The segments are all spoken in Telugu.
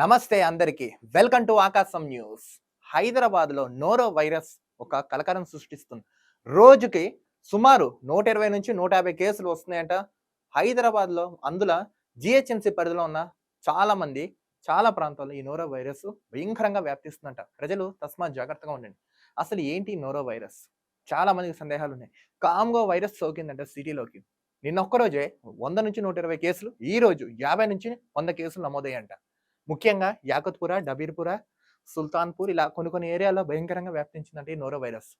నమస్తే అందరికి. Welcome to Aakasam news. హైదరాబాద్లో నోరో వైరస్ ఒక కలకలం సృష్టిస్తుంది. రోజుకి సుమారు నూట ఇరవై నుంచి నూట యాభై కేసులు వస్తున్నాయంట. హైదరాబాద్లో అందులో జిహెచ్ఎంసీ పరిధిలో ఉన్న చాలా మంది చాలా ప్రాంతాల్లో ఈ నోరో వైరస్ భయంకరంగా వ్యాప్తిస్తుందంట. ప్రజలు తస్మాత్ జాగ్రత్తగా ఉండండి. అసలు ఏంటి నోరో వైరస్? చాలా మందికి సందేహాలు ఉన్నాయి. కామ్గో వైరస్ సోకిందంట సిటీలోకి. నిన్న ఒక్కరోజే వంద నుంచి నూట ఇరవై కేసులు ఈ రోజు యాభై నుంచి వంద కేసులు నమోదయ్యాయంట. ముఖ్యంగా యాకత్పుర డబీర్పుర సుల్తాన్పూర్ ఇలా కొన్ని కొన్ని ఏరియాలో భయంకరంగా వ్యాప్తించిందంటే ఈ నోరో వైరస్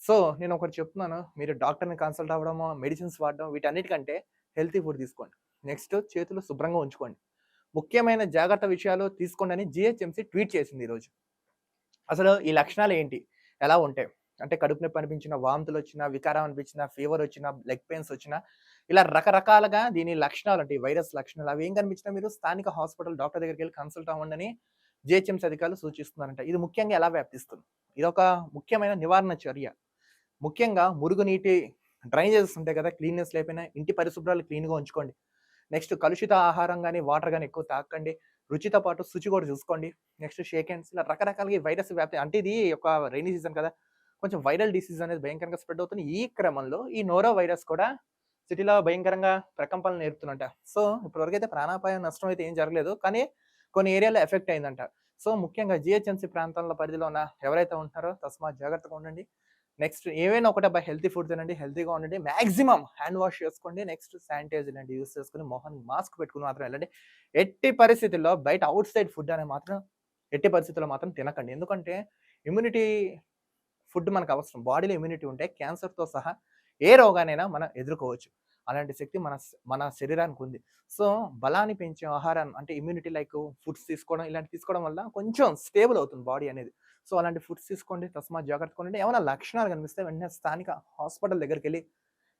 సో నేను ఒకటి చెప్తున్నాను. మీరు డాక్టర్ని కన్సల్ట్ అవ్వడము మెడిసిన్స్ వాడడం వీటన్నిటికంటే హెల్తీ ఫుడ్ తీసుకోండి. నెక్స్ట్ చేతులు శుభ్రంగా ఉంచుకోండి. ముఖ్యమైన జాగ్రత్త విషయాలు తీసుకోండి అని జిహెచ్ఎంసీ ట్వీట్ చేసింది ఈరోజు. అసలు ఈ లక్షణాలు ఏంటి? ఎలా ఉంటాయి అంటే కడుపు నొప్పి అనిపించిన వాంతులు వచ్చినా వికారం అనిపించిన ఫీవర్ వచ్చినా లెగ్ పెయిన్స్ వచ్చినా ఇలా రకరకాలుగా దీని లక్షణాలు అంటే వైరస్ లక్షణాలు అవి ఏం కనిపించినా మీరు స్థానిక హాస్పిటల్ డాక్టర్ దగ్గరికి వెళ్ళి కన్సల్ట్ అవ్వండి జిహెచ్ఎంసీ అధికారులు సూచిస్తున్నారంట. ఇది ముఖ్యంగా ఎలా వ్యాప్తిస్తుంది? ఇది ఒక ముఖ్యమైన నివారణ చర్య. ముఖ్యంగా మురుగునీటి డ్రైనేజెస్ ఉంటాయి కదా క్లీన్నెస్ లేకపోయినా ఇంటి పరిశుభ్రాలు క్లీన్గా ఉంచుకోండి. నెక్స్ట్ కలుషిత ఆహారం కానీ వాటర్ కానీ ఎక్కువ తాకండి. రుచితో పాటు శుచి కూడా చూసుకోండి. నెక్స్ట్ షేక్ హ్యాండ్స్ ఇలా రకరకాలుగా వైరస్ వ్యాప్తి అంటే ఇది ఒక రైనీ సీజన్ కదా. కొంచెం వైరల్ డిసీజ్ అనేది భయంకరంగా స్ప్రెడ్ అవుతుంది. ఈ క్రమంలో ఈ నోరో వైరస్ కూడా సిటీలో భయంకరంగా ప్రకంపనలు నేర్పుతుందంట. సో ఇప్పటివరకు అయితే ప్రాణాపాయం నష్టం అయితే ఏం జరగలేదు. కానీ కొన్ని ఏరియాలో ఎఫెక్ట్ అయిందంట. సో ముఖ్యంగా జిహెచ్ఎంసీ ప్రాంతాల పరిధిలో ఉన్న ఎవరైతే ఉంటున్నారో తస్మాత్ జాగ్రత్తగా ఉండండి. నెక్స్ట్ ఏవైనా ఒకటి అబ్బాయి హెల్తీ ఫుడ్ తినండి హెల్తీగా ఉండండి. మాక్సిమం హ్యాండ్ వాష్ చేసుకోండి. నెక్స్ట్ శానిటైజర్ లాంటి యూస్ చేసుకుని మొహన్ మాస్క్ పెట్టుకుని మాత్రం వెళ్ళండి. ఎట్టి పరిస్థితుల్లో బయట అవుట్ సైడ్ ఫుడ్ అనేది మాత్రం ఎట్టి పరిస్థితుల్లో మాత్రం తినకండి. ఎందుకంటే ఇమ్యూనిటీ ఫుడ్ మనకు అవసరం. బాడీలో ఇమ్యూనిటీ ఉంటే క్యాన్సర్తో సహా ఏ రోగానైనా మనం ఎదుర్కోవచ్చు. అలాంటి శక్తి మన మన శరీరానికి ఉంది. సో బలాన్ని పెంచే ఆహారం అంటే ఇమ్యూనిటీ లైక్ ఫుడ్స్ తీసుకోవడం ఇలాంటి తీసుకోవడం వల్ల కొంచెం స్టేబుల్ అవుతుంది బాడీ అనేది. సో అలాంటి ఫుడ్స్ తీసుకోండి తస్మా జాగ్రత్త కొనండి ఏమైనా లక్షణాలు కనిపిస్తే వెంటనే స్థానిక హాస్పిటల్ దగ్గరికి వెళ్ళి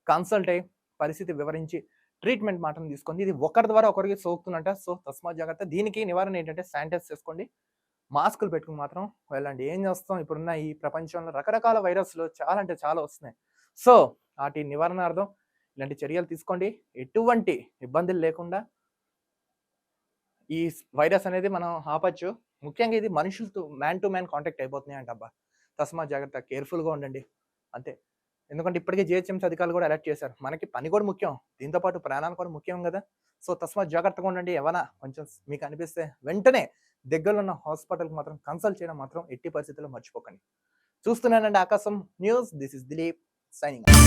కన్సల్ట్ అయ్యి పరిస్థితి వివరించి ట్రీట్మెంట్ మాత్రం తీసుకోండి. ఇది ఒకరి ద్వారా ఒకరికి సోకుతుందంట. సో తస్మా జాగ్రత్త. దీనికి నివారణ ఏంటంటే శానిటైజ్ చేసుకోండి. మాస్కులు పెట్టుకుని మాత్రం వెళ్ళండి. ఏం చేస్తాం? ఇప్పుడున్న ఈ ప్రపంచంలో రకరకాల వైరస్లు చాలా అంటే చాలా వస్తున్నాయి. సో వాటి నివారణార్థం ఇలాంటి చర్యలు తీసుకోండి. ఎటువంటి ఇబ్బందులు లేకుండా ఈ వైరస్ అనేది మనం ఆపచ్చు. ముఖ్యంగా ఇది మనుషులతో మ్యాన్ టు మ్యాన్ కాంటాక్ట్ అయిపోతున్నాయి అంట అబ్బా తస్మాత్ జాగ్రత్త కేర్ఫుల్గా ఉండండి. అంతే. ఎందుకంటే ఇప్పటికే జిహెచ్ఎంసీ అధికారులు కూడా అలర్ట్ చేశారు. మనకి పని కూడా ముఖ్యం. దీంతో పాటు ప్రాణాలు కూడా ముఖ్యం కదా. సో తస్మాత్ జాగ్రత్తగా ఉండండి. ఏమైనా కొంచెం మీకు అనిపిస్తే వెంటనే దగ్గరలో ఉన్న హాస్పిటల్కి మాత్రం కన్సల్ట్ చేయడం మాత్రం ఎట్టి పరిస్థితుల్లో మర్చిపోకండి. చూస్తున్నానండి Aakasam news. This is Dilip signing